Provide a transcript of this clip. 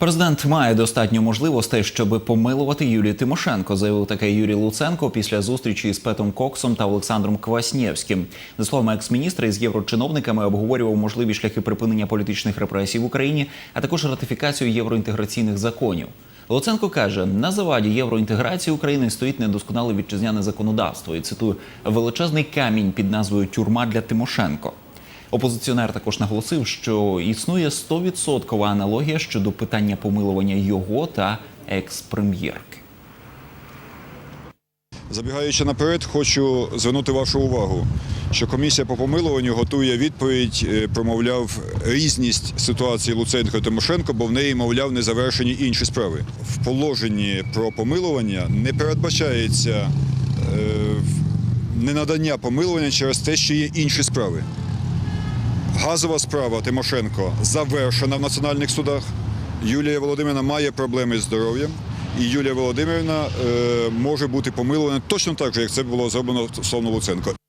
Президент має достатньо можливостей, щоб помилувати Юлію Тимошенко, заявив таке Юрій Луценко після зустрічі з Петом Коксом та Олександром Кваснєвським. За словами екс-міністра, із єврочиновниками обговорював можливі шляхи припинення політичних репресій в Україні, а також ратифікацію євроінтеграційних законів. Луценко каже, на заваді євроінтеграції України стоїть недосконале вітчизняне законодавство. І цитую величезний камінь під назвою Тюрма для Тимошенко. Опозиціонер також наголосив, що існує 100% аналогія щодо питання помилування його та екс-прем'єрки. Забігаючи наперед, хочу звернути вашу увагу, що комісія по помилуванню готує відповідь, е, промовляв різність ситуації Луценко і Тимошенко, бо в неї, мовляв, не завершені інші справи. В положенні про помилування не передбачається е, ненадання помилування через те, що є інші справи. Газова справа Тимошенко завершена в національних судах. Юлія Володимирівна має проблеми з здоров'ям, і Юлія Володимирівна е, може бути помилована точно так же, як це було зроблено стосовно Луценко.